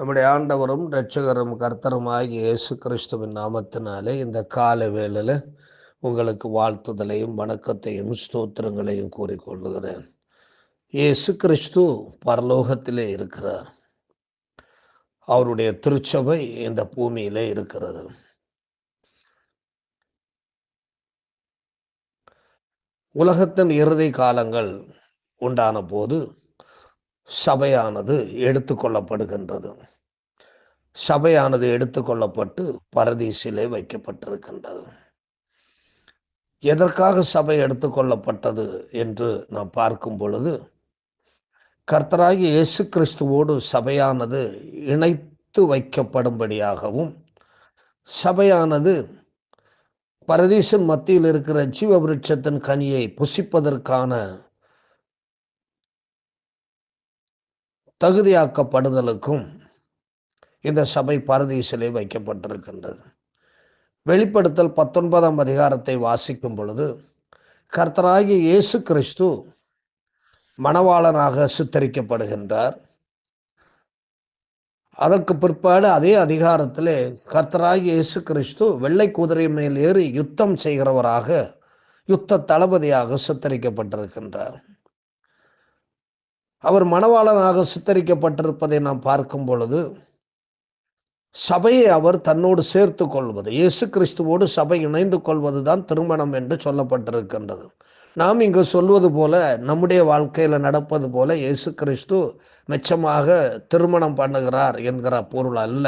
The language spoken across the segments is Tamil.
நம்முடைய ஆண்டவரும் இரட்சகரும் கர்த்தருமாகிய இயேசு கிறிஸ்துவின் நாமத்தினாலே இந்த கால வேளையில் உங்களுக்கு வாழ்த்துதலையும் வணக்கத்தையும் ஸ்தோத்திரங்களையும் கூறிக்கொள்ளுகிறேன் இயேசு கிறிஸ்து பரலோகத்திலே இருக்கிறார். அவருடைய திருச்சபை இந்த பூமியிலே இருக்கிறது. உலகத்தின் இறுதி காலங்கள் உண்டான போது சபையானது எடுத்துக்கொள்ளப்படுகின்றது சபையானது எடுத்துக்கொள்ளப்பட்டு பரதீசிலே வைக்கப்பட்டிருக்கின்றது. எதற்காக சபை எடுத்துக்கொள்ளப்பட்டது என்று நாம் பார்க்கும் பொழுது கர்த்தராகி இயேசு கிறிஸ்துவோடு சபையானது இணைத்து வைக்கப்படும்படியாகவும் சபையானது பரதீசன் மத்தியில் இருக்கிற ஜீவ விருட்சத்தின் கனியை புசிப்பதற்கான தகுதியாக்கப்படுதலுக்கும் இந்த சபை பரதீசிலே வைக்கப்பட்டிருக்கின்றது. வெளிப்படுத்தல் பத்தொன்பதாம் அதிகாரத்தை வாசிக்கும் பொழுது கர்த்தராகிய இயேசு கிறிஸ்து மணவாளனாக சித்தரிக்கப்படுகின்றார். அதற்கு பிற்பாடு அதே அதிகாரத்திலே கர்த்தராகிய இயேசு கிறிஸ்து வெள்ளை குதிரை மேல் ஏறி யுத்தம் செய்கிறவராக யுத்த தளபதியாக சித்தரிக்கப்பட்டிருக்கின்றார். அவர் மணவாளனாக சித்தரிக்கப்பட்டிருப்பதை நாம் பார்க்கும் பொழுது சபையை அவர் தன்னோடு சேர்த்து கொள்வது இயேசு கிறிஸ்துவோடு சபை இணைந்து கொள்வதுதான் திருமணம் என்று சொல்லப்பட்டிருக்கின்றது. நாம் இங்கு சொல்வது போல நம்முடைய வாழ்க்கையில் நடப்பது போல இயேசு கிறிஸ்து மெச்சமாக திருமணம் பண்ணுகிறார் என்கிற பொருள் அல்ல.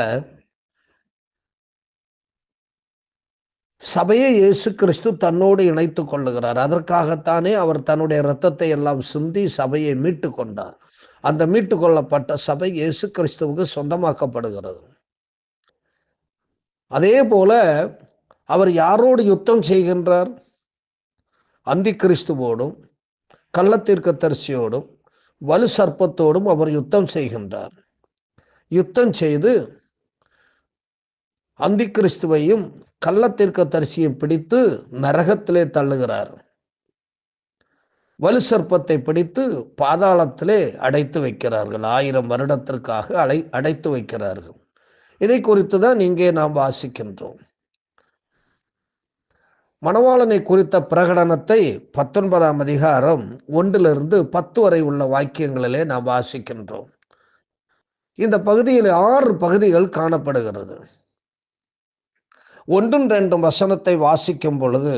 சபையை இயேசு கிறிஸ்து தன்னோடு இணைத்து கொள்ளுகிறார். அதற்காகத்தானே அவர் தன்னுடைய இரத்தத்தை எல்லாம் சிந்தி சபையை மீட்டு கொண்டார். அந்த மீட்டு கொள்ளப்பட்ட சபை இயேசு கிறிஸ்துவுக்கு சொந்தமாக்கப்படுகிறது. அதே போல அவர் யாரோடு யுத்தம் செய்கின்றார்? அந்தி கிறிஸ்துவோடும் கள்ளத்தீர்க்க தரிசியோடும் வலு சர்ப்பத்தோடும் அவர் யுத்தம் செய்கின்றார். யுத்தம் செய்து அந்தி கிறிஸ்துவையும் கள்ளத்திற்க தரிசியை பிடித்து நரகத்திலே தள்ளுகிறார். வலு சர்ப்பத்தை பிடித்து பாதாளத்திலே அடைத்து வைக்கிறார்கள். ஆயிரம் வருடத்திற்காக அடை அடைத்து வைக்கிறார்கள். இதை குறித்து தான் இங்கே நாம் வாசிக்கின்றோம். மணவாளனை குறித்த பிரகடனத்தை பத்தொன்பதாம் அதிகாரம் ஒன்றிலிருந்து பத்து வரை உள்ள வாக்கியங்களிலே நாம் வாசிக்கின்றோம். இந்த பகுதியில் ஆறு பகுதிகள் காணப்படுகிறது. ஒன்றும் ரெண்டும் வசனத்தை வாசிக்கும் பொழுது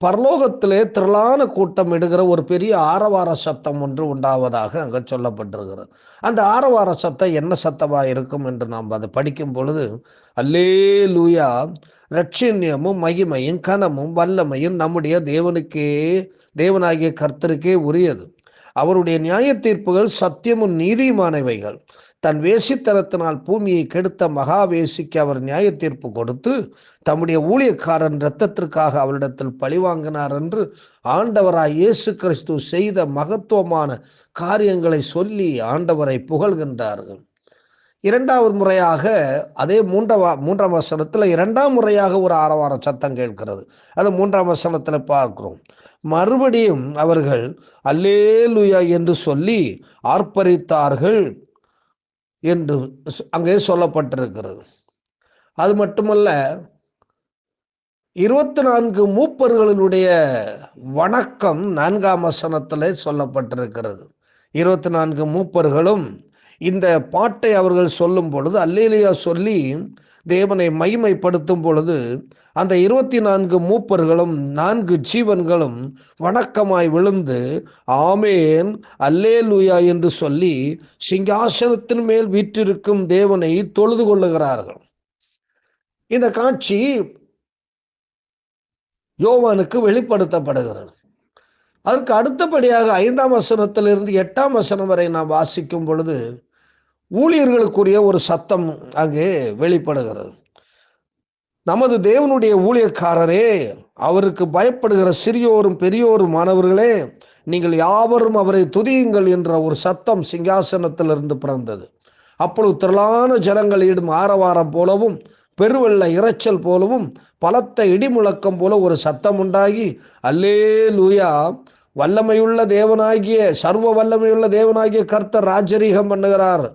பரலோகத்திலே திரளான கூட்டம் எடுகிற ஒரு பெரிய ஆரவார சத்தம் ஒன்று உண்டாவதாக அங்கே சொல்லப்பட்டிருக்கிறது. அந்த ஆரவார சத்தம் என்ன சத்தமா இருக்கும் என்று நாம் அதை படிக்கும் பொழுது அல்லே லூயா ரட்சண்யமும் மகிமையும் கனமும் வல்லமையும் நம்முடைய தேவனுக்கே தேவனாகிய கர்த்தருக்கே உரியது. அவருடைய நியாய தீர்ப்புகள் சத்தியமும் நீதியுமானவைகள். தன் வேசித்தனத்தினால் பூமியை கெடுத்த மகாவேசிக்கு அவர் நியாய தீர்ப்பு கொடுத்து தம்முடைய ஊழியக்காரன் இரத்தத்திற்காக அவரிடத்தில் பழிவாங்கினார் என்று ஆண்டவராய் இயேசு கிறிஸ்து செய்த மகத்துவமான காரியங்களை சொல்லி ஆண்டவரை புகழ்கின்றார்கள். இரண்டாவது முறையாக அதே மூன்றாம் மூன்றாம் வசனத்தில் இரண்டாம் முறையாக ஒரு ஆரவார சத்தம் கேட்கிறது. அது மூன்றாம் வசனத்தில் பார்க்கிறோம். மறுபடியும் அவர்கள் அல்லேலுயா என்று சொல்லி ஆர்ப்பரித்தார்கள் என்று அங்கே சொல்லப்பட்டிருக்கிறது. அது மட்டுமல்ல இருபத்தி நான்கு மூப்பர்களுடைய வணக்கம் நான்காம் வசனத்தில் சொல்லப்பட்டிருக்கிறது. இருபத்தி நான்கு மூப்பர்களும் இந்த பாட்டை அவர்கள் சொல்லும் பொழுது அல்லேலியா சொல்லி தேவனை மகிமைப்படுத்தும் பொழுது அந்த இருபத்தி நான்கு மூப்பர்களும் நான்கு ஜீவன்களும் வணக்கமாய் விழுந்து ஆமேன் அல்லேலுயா என்று சொல்லி சிங்காசனத்தின் மேல் வீற்றிருக்கும் தேவனை தொழுது கொள்ளுகிறார்கள். இந்த காட்சி யோவானுக்கு வெளிப்படுத்தப்படுகிறது. அதற்கு அடுத்தபடியாக ஐந்தாம் வசனத்திலிருந்து எட்டாம் வசனம் வரை நாம் வாசிக்கும் பொழுது ஊழியர்களுக்குரிய ஒரு சத்தம் அங்கே வெளிப்படுகிறது. நமது தேவனுடைய ஊழியக்காரரே அவருக்கு பயப்படுகிற சிறியோரும் பெரியோரும் மாணவர்களே நீங்கள் யாவரும் அவரை துதியுங்கள் என்ற ஒரு சத்தம் சிங்காசனத்திலிருந்து பிறந்தது. அப்பொழுது திரளான ஜனங்கள் இடும் ஆரவாரம் போலவும் பெருவெள்ள இரைச்சல் போலவும் பலத்த இடிமுழக்கம் போல ஒரு சத்தம் உண்டாகி அல்லே லூயா வல்லமையுள்ள தேவனாகிய சர்வ வல்லமையுள்ள தேவனாகிய கர்த்தர் ராஜரீகம் பண்ணுகிறார்.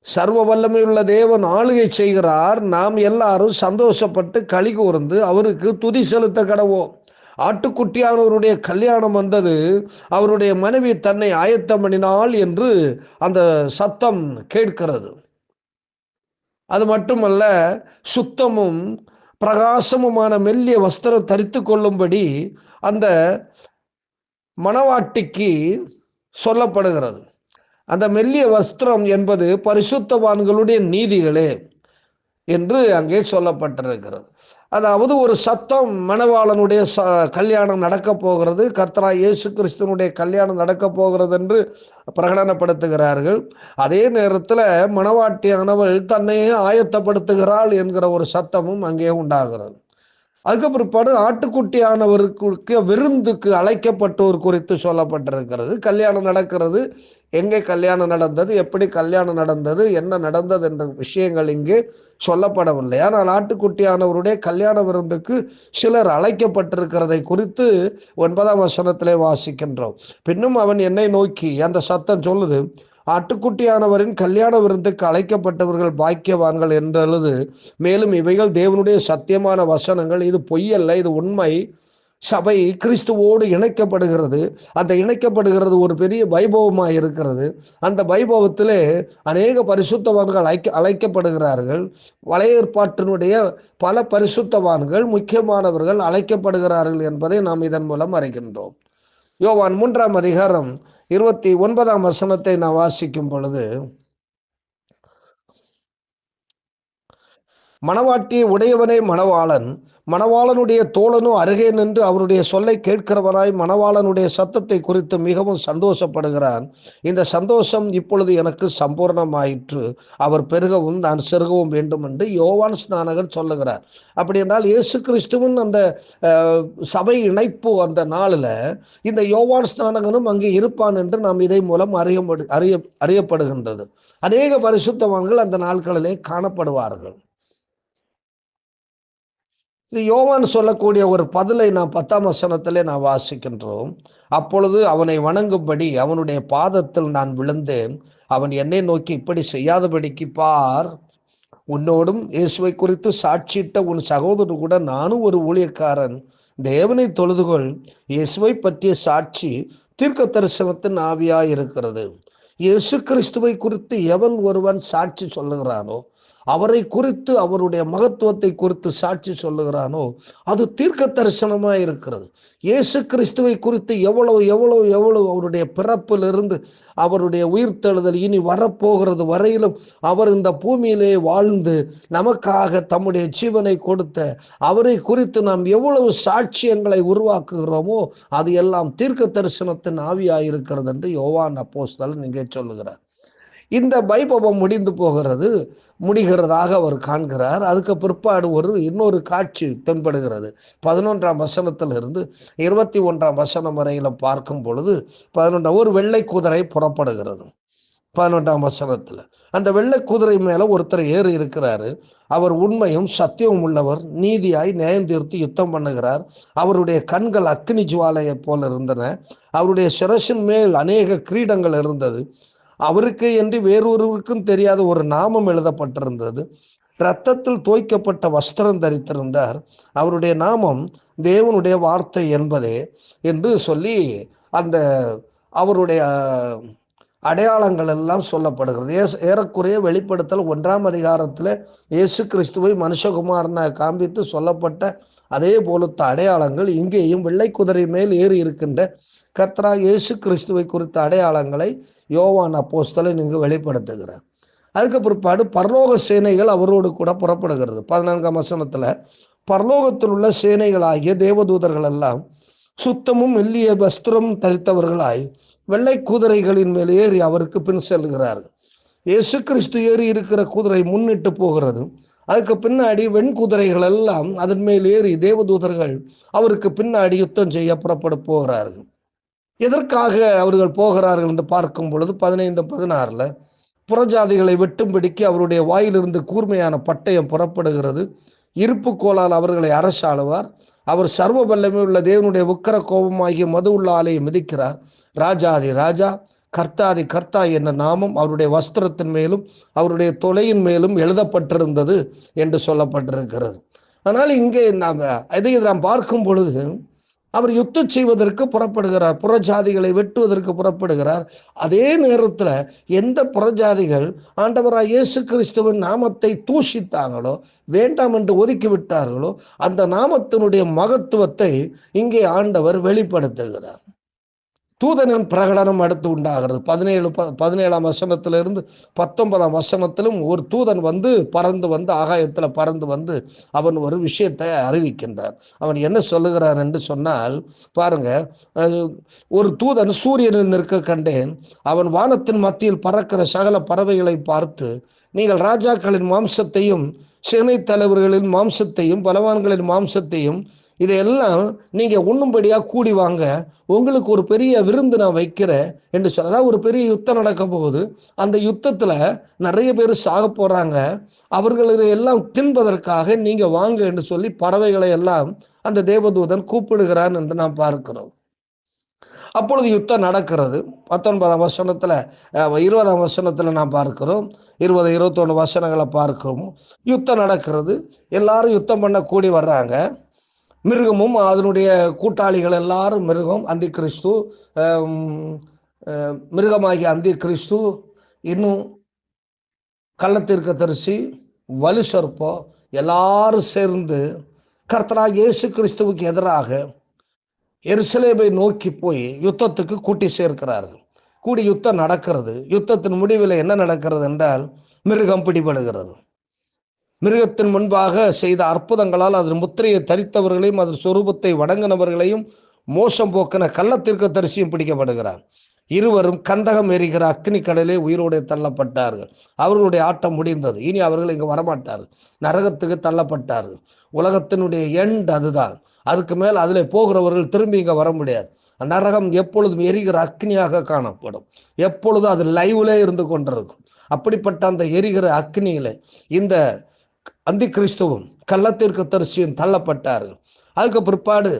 சர்வ வல்லமையுள்ள தேவன் ஆளுகை செய்கிறார். நாம் எல்லாரும் சந்தோஷப்பட்டு களி கூர்ந்து அவருக்கு துதி செலுத்த கடவோம். ஆட்டுக்குட்டியானவருடைய கல்யாணம் வந்தது. அவருடைய மனைவி தன்னை ஆயத்தம் பண்ணினாள் என்று அந்த சத்தம் கேட்கிறது. அது மட்டுமல்ல சுத்தமும் பிரகாசமுமான மெல்லிய வஸ்திரம் தரித்து கொள்ளும்படி அந்த மணவாட்டிக்கு சொல்லப்படுகிறது. அந்த மெல்லிய வஸ்திரம் என்பது பரிசுத்தவான்களுடைய நீதிகளே என்று அங்கே சொல்லப்பட்டிருக்கிறது. அதாவது ஒரு சத்தம் மணவாளனுடைய ச கல்யாணம் நடக்க போகிறது கர்த்தரா இயேசு கிறிஸ்தனுடைய கல்யாணம் நடக்க போகிறது என்று பிரகடனப்படுத்துகிறார்கள். அதே நேரத்தில் மணவாட்டியானவள் தன்னையே ஆயத்தப்படுத்துகிறாள் என்கிற ஒரு சத்தமும் அங்கே உண்டாகிறது. அதுக்கு பிற்பாடு ஆட்டுக்குட்டியானவருக்கு விருந்துக்கு அழைக்கப்பட்டோர் குறித்து சொல்லப்பட்டிருக்கிறது. கல்யாணம் நடக்கிறது. எங்கே கல்யாணம் நடந்தது? எப்படி கல்யாணம் நடந்தது? என்ன நடந்தது என்ற விஷயங்கள் இங்கே சொல்லப்படவில்லை. ஆனால் ஆட்டுக்குட்டியானவருடைய கல்யாண விருந்துக்கு சிலர் அழைக்கப்பட்டிருக்கிறதை குறித்து ஒன்பதாம் வசனத்திலே வாசிக்கின்றோம். பின்னும் அவன் என்னை நோக்கி அந்த சத்தம் சொல்லுது ஆட்டுக்குட்டியானவரின் கல்யாண விருந்துக்கு அழைக்கப்பட்டவர்கள் பாக்கியவான்கள் என்றது மேலும் இவைகள் தேவனுடைய சத்தியமான வசனங்கள். இது பொய்யல்ல இது உண்மை. சபை கிறிஸ்துவோடு இணைக்கப்படுகிறது. அந்த இணைக்கப்படுகிறது ஒரு பெரிய வைபவமாக இருக்கிறது. அந்த வைபவத்திலே அநேக பரிசுத்தவான்கள் அழைக்க அழைக்கப்படுகிறார்கள். வளைய ஏற்பாட்டினுடைய பல பரிசுத்தவான்கள் முக்கியமானவர்கள் அழைக்கப்படுகிறார்கள் என்பதை நாம் இதன் மூலம் அறிகின்றோம். யோவான் மூன்றாம் அதிகாரம் இருபத்தி ஒன்பதாம் வசனத்தை நான் வாசிக்கும் பொழுது மணவாட்டி உடையவனே மணவாளன் மணவாளனுடைய தோழனும் அருகே நின்று அவருடைய சொல்லை கேட்கிறவனாய் மணவாளனுடைய சத்தத்தை குறித்து மிகவும் சந்தோஷப்படுகிறான். இந்த சந்தோஷம் இப்பொழுது எனக்கு சம்பூர்ணமாயிற்று. அவர் பெருகவும் நான் செருகவும் வேண்டும் என்று யோவான் ஸ்நானகர் சொல்லுகிறார். அப்படி என்றால் இயேசு கிறிஸ்துவும் அந்த சபை இணைப்பு அந்த நாளில் இந்த யோவான் ஸ்நானகனும் அங்கே இருப்பான் என்று நாம் இதை மூலம் அறிய அறிய அறியப்படுகின்றது. அநேக பரிசுத்தவான்கள் அந்த நாட்களிலே காணப்படுவார்கள். இது யோவான் சொல்லக்கூடிய ஒரு பதிலை நான் பத்தாம் வசனத்திலே நான் வாசிக்கின்றோம். அப்பொழுது அவனை வணங்கும்படி அவனுடைய பாதத்தில் நான் விழுந்தேன். அவன் என்னை நோக்கி இப்படி செய்யாதபடிக்கு பார். உன்னோடும் இயேசுவை குறித்து சாட்சியிட்ட உன் சகோதரர் கூட நானும் ஒரு ஊழியக்காரன். தேவனை தொழுதுகொள். இயேசுவை பற்றிய சாட்சி தீர்க்க தரிசனத்தின் ஆவியாய் இருக்கிறது இயேசு கிறிஸ்துவை குறித்து எவன் ஒருவன் சாட்சி சொல்லுகிறானோ அவரை குறித்து அவருடைய மகத்துவத்தை குறித்து சாட்சி சொல்லுகிறானோ அது தீர்க்க தரிசனமாக இருக்கிறது. இயேசு கிறிஸ்துவை குறித்து எவ்வளவு எவ்வளவு எவ்வளவு அவருடைய பிறப்பிலிருந்து அவருடைய உயிர்த்தெழுதல் இனி வரப்போகிறது வரையிலும் அவர் இந்த பூமியிலே வாழ்ந்து நமக்காக தம்முடைய ஜீவனை கொடுத்த அவரை குறித்து நாம் எவ்வளவு சாட்சியங்களை உருவாக்குகிறோமோ அது எல்லாம் தீர்க்க தரிசனத்தின் ஆவியாயிருக்கிறது என்று யோவான் அப்போஸ்தல் இங்கே சொல்லுகிறார். இந்த வைபவம் முடிந்து போகிறது. முடிகிறதாக அவர் காண்கிறார். அதுக்கு பிற்பாடு ஒரு இன்னொரு காட்சி தென்படுகிறது. பதினொன்றாம் வசனத்திலிருந்து இருபத்தி ஒன்றாம் வசனம் வரையில் பார்க்கும் பொழுது பதினொன்றாம் ஒரு வெள்ளை குதிரை புறப்படுகிறது. பதினொன்றாம் வசனத்துல அந்த வெள்ளை குதிரை மேல ஒருத்தர் ஏறி இருக்கிறாரு. அவர் உண்மையும் சத்தியமும் உள்ளவர். நீதியாய் நியாயம் தீர்த்து யுத்தம் பண்ணுகிறார். அவருடைய கண்கள் அக்னி ஜுவாலையை போல இருந்தன. அவருடைய சிரசின் மேல் அநேக கிரீடங்கள் இருந்தது. அவருக்கு என்று வேறொருவருக்கும் தெரியாத ஒரு நாமம் எழுதப்பட்டிருந்தது. இரத்தத்தில் தோய்க்கப்பட்ட வஸ்திரம் தரித்திருந்தார். அவருடைய நாமம் தேவனுடைய வார்த்தை என்பதே என்று சொல்லி அந்த அவருடைய அடையாளங்கள் எல்லாம் சொல்லப்படுகிறது. ஏ ஏறக்குறைய வெளிப்படுத்தல் ஒன்றாம் அதிகாரத்தில் இயேசு கிறிஸ்துவை மனுஷகுமாரனை காண்பித்து சொல்லப்பட்ட அதே போலத்த அடையாளங்கள் இங்கேயும் வெள்ளை குதிரை மேல் ஏறி இருக்கின்ற கர்த்தரா இயேசு கிறிஸ்துவை குறித்த அடையாளங்களை யோவான் அப்போஸ்தலை இங்கு வெளிப்படுத்துகிறார். அதுக்கு பிற்பாடு பரலோக சேனைகள் அவரோடு கூட புறப்படுகிறது. பதினான்காம் வசனத்தில் பரலோகத்தில் உள்ள சேனைகளாகிய தேவதூதர்கள் எல்லாம் சுத்தமும் மெல்லிய வஸ்திரம் தரித்தவர்களாய் வெள்ளை குதிரைகளின் மேல் ஏறி அவருக்கு பின் செல்கிறார்கள். இயேசு கிறிஸ்து ஏறி இருக்கிற குதிரை முன்னிட்டு போகிறது. அதுக்கு பின்னாடி வெண் குதிரைகள் எல்லாம் அதன் மேல் ஏறி தேவதூதர்கள் அவருக்கு பின்னாடி யுத்தம் செய்ய புறப்பட போகிறார்கள். எதற்காக அவர்கள் போகிறார்கள் என்று பார்க்கும் பொழுது பதினைந்து பதினாறுல புறஜாதிகளை வெட்டும்படிக்கு அவருடைய வாயிலிருந்து கூர்மையான பட்டயம் புறப்படுகிறது. இருப்பு கோளால் அவர்களை அரசாளுவார் அவர் சர்வ வல்லமை உள்ள தேவனுடைய உக்கர கோபமாகிய மது உள்ள ஆலையை மிதிக்கிறார். ராஜாதி ராஜா கர்த்தாதி கர்த்தா என்ற நாமம் அவருடைய வஸ்திரத்தின் மேலும் அவருடைய தொலையின் மேலும் எழுதப்பட்டிருந்தது என்று சொல்லப்பட்டிருக்கிறது. ஆனால் இங்கே நாம் இதை நாம் பார்க்கும் பொழுது அவர் யுத்தம் செய்வதற்கு புறப்படுகிறார். புறஜாதிகளை வெட்டுவதற்கு புறப்படுகிறார். அதே நேரத்தில் எந்த புறஜாதிகள் ஆண்டவராக இயேசு கிறிஸ்துவின் நாமத்தை தூஷித்தாங்களோ வேண்டாம் என்று ஒதுக்கி விட்டார்களோ அந்த நாமத்தினுடைய மகத்துவத்தை இங்கே ஆண்டவர் வெளிப்படுத்துகிறார். தூதனின் பிரகடனம் அடுத்து உண்டாகிறது. பதினேழு ப பதினேழாம் வசனத்திலிருந்து பத்தொன்பதாம் வசனத்திலும் ஒரு தூதன் வந்து பறந்து வந்து ஆகாயத்தில் பறந்து வந்து அவன் ஒரு விஷயத்தை அறிவிக்கின்றார். அவன் என்ன சொல்லுகிறான் என்று சொன்னால் பாருங்க ஒரு தூதன் சூரியனில் நிற்க கண்டேன். அவன் வானத்தின் மத்தியில் பறக்கிற சகல பறவைகளை பார்த்து நீங்கள் ராஜாக்களின் மாம்சத்தையும் சேனை தலைவர்களின் மாம்சத்தையும் பலவான்களின் மாம்சத்தையும் இதையெல்லாம் நீங்க உண்ணும்படியா கூடி வாங்க. உங்களுக்கு ஒரு பெரிய விருந்து நான் வைக்கிறேன் என்று சொல்ல அதாவது ஒரு பெரிய யுத்தம் நடக்க போகுது. அந்த யுத்தத்துல நிறைய பேர் சாக போறாங்க. அவர்களை எல்லாம் தின்பதற்காக நீங்க வாங்க என்று சொல்லி பறவைகளை எல்லாம் அந்த தேவதூதன் கூப்பிடுகிறான் என்று நாம் பார்க்கிறோம். அப்பொழுது யுத்தம் நடக்கிறது. பத்தொன்பதாம் வசனத்துல இருபதாம் வசனத்துல நாம் பார்க்கிறோம். இருபது இருபத்தொன்னு வசனங்களை பார்க்கிறோம். யுத்தம் நடக்கிறது. எல்லாரும் யுத்தம் பண்ண கூடி வர்றாங்க. மிருகமும் அதனுடைய கூட்டாளிகள் எல்லாரும் மிருகம் அந்தி கிறிஸ்து மிருகமாகிய அந்தி கிறிஸ்து இன்னும் கள்ளத்திற்க தரிசி வலு சர்ப்போ எல்லாரும் சேர்ந்து கர்த்தராக இயேசு கிறிஸ்துவுக்கு எதிராக எருசலேமை நோக்கி போய் யுத்தத்துக்கு கூட்டி சேர்க்கிறார்கள். கூடி யுத்தம் நடக்கிறது. யுத்தத்தின் முடிவில் என்ன நடக்கிறது என்றால் மிருகம் பிடிபடுகிறது. மிருகத்தின் முன்பாக செய்த அற்புதங்களால் அதன் முத்திரையை தரித்தவர்களையும் அதன் சொரூபத்தை வணங்கினவர்களையும் மோசம் போக்கின கள்ளத்திற்கு தரிசியும் பிடிக்கப்படுகிறார். இருவரும் கந்தகம் எரிகிற அக்னி கடலே உயிரோடு தள்ளப்பட்டார்கள். அவர்களுடைய ஆட்டம் முடிந்தது. இனி அவர்கள் இங்கு வரமாட்டார்கள். நரகத்துக்கு தள்ளப்பட்டார்கள். உலகத்தினுடைய எண்ட் அதுதான். அதுக்கு மேல் அதில் போகிறவர்கள் திரும்பி இங்கே வர முடியாது. நரகம் எப்பொழுதும் எரிகிற அக்னியாக காணப்படும். எப்பொழுதும் அது லைவ்லே இருந்து கொண்டிருக்கும். அப்படிப்பட்ட அந்த எரிகிற அக்னியில இந்த அந்தி கிறிஸ்துவும் கள்ளத்திற்கு தரிசியும் தள்ளப்பட்டார்கள். அதுக்கு பிற்பாடு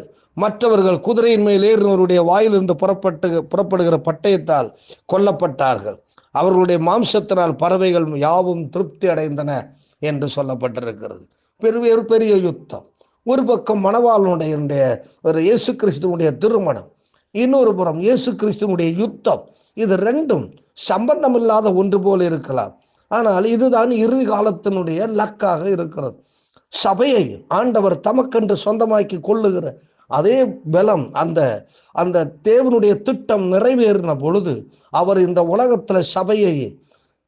மற்றவர்கள் குதிரையின் மேல் ஏறினவருடைய வாயிலிருந்து புறப்பட்டு புறப்படுகிற பட்டயத்தால் கொல்லப்பட்டார்கள். அவர்களுடைய மாம்சத்தினால் பறவைகள் யாவும் திருப்தி அடைந்தன என்று சொல்லப்பட்டிருக்கிறது. பெரிய பெரிய யுத்தம். ஒரு பக்கம் மணவாளனுடைய ஒரு இயேசு கிறிஸ்துவனுடைய திருமணம். இன்னொரு புறம் இயேசு கிறிஸ்துவனுடைய யுத்தம். இது ரெண்டும் சம்பந்தம் இல்லாத ஒன்று போல இருக்கலாம். ஆனால் இதுதான் இறுதி காலத்தினுடைய லக்காக இருக்கிறது. சபையை ஆண்டவர் தமக்கென்று சொந்தமாக்கி கொள்ளுகிற அதே பலம் அந்த அந்த தேவனுடைய திட்டம் நிறைவேறின பொழுது அவர் இந்த உலகத்துல சபையை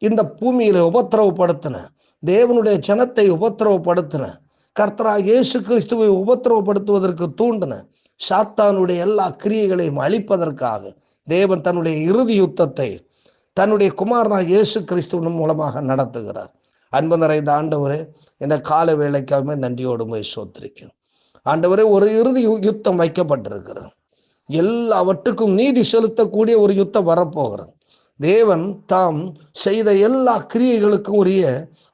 இந்த பூமியில உபத்திரவப்படுத்தின தேவனுடைய ஜனத்தை உபத்திரவப்படுத்தின கர்த்தரா இயேசு கிறிஸ்துவை உபத்திரவப்படுத்துவதற்கு தூண்டின சாத்தானுடைய எல்லா கிரியைகளையும் அழிப்பதற்காக தேவன் தன்னுடைய இறுதி யுத்தத்தை தன்னுடைய குமாரனாக இயேசு கிறிஸ்துவின் மூலமாக நடத்துகிறார். அன்பு நிறைந்த ஆண்டவரே இந்த கால வேலைக்காகவே நன்றியோடு போய் சோத்திருக்கிறேன் ஆண்டவரே ஒரு இறுதி யுத்தம் வைக்கப்பட்டிருக்கிறது. எல்லாவற்றுக்கும் நீதி செலுத்தக்கூடிய ஒரு யுத்தம் வரப்போகிறது. தேவன் தாம் செய்த எல்லா கிரியைகளுக்கும் உரிய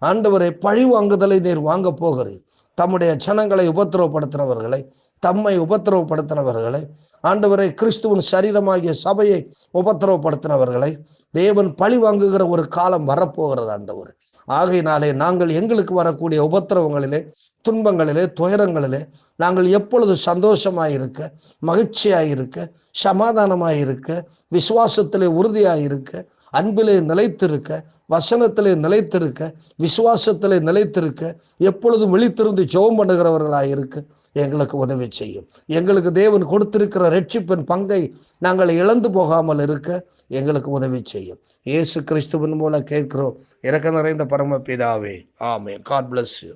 ஆண்டவரை பழி வாங்குதலை நீர் வாங்க போகிறீர். தம்முடைய ஜனங்களை உபத்திரவப்படுத்தினவர்களை தம்மை உபத்திரவப்படுத்தினவர்களை ஆண்டவரை கிறிஸ்துவின் சரீரமாகிய சபையை உபத்திரவப்படுத்தினவர்களை தேவன் பழி வாங்குகிற ஒரு காலம் வரப்போகிறது ஆண்டவர். ஆகையினாலே நாங்கள் எங்களுக்கு வரக்கூடிய உபத்திரவங்களிலே துன்பங்களிலே துயரங்களிலே நாங்கள் எப்பொழுது சந்தோஷமாயிருக்க மகிழ்ச்சியாயிருக்க சமாதானமாயிருக்க விசுவாசத்திலே உறுதியாயிருக்க அன்பிலே நிலைத்திருக்க வசனத்திலே நிலைத்திருக்க விசுவாசத்திலே நிலைத்திருக்க எப்பொழுதும் விழித்திருந்து ஜெபம் பண்ணுகிறவர்களாயிருக்க எங்களுக்கு உதவி செய்யும். எங்களுக்கு தேவன் கொடுத்திருக்கிற ரட்சிப்பின் பங்கை நாங்கள் இழந்து போகாமல் இருக்க எங்களுக்கு உதவி செய்யும். இயேசு கிறிஸ்துவின் மூலம் கேட்கிறோம். இறக்க நிறைந்த பரமபிதாவே. ஆமே காட் பிளஸ் யூ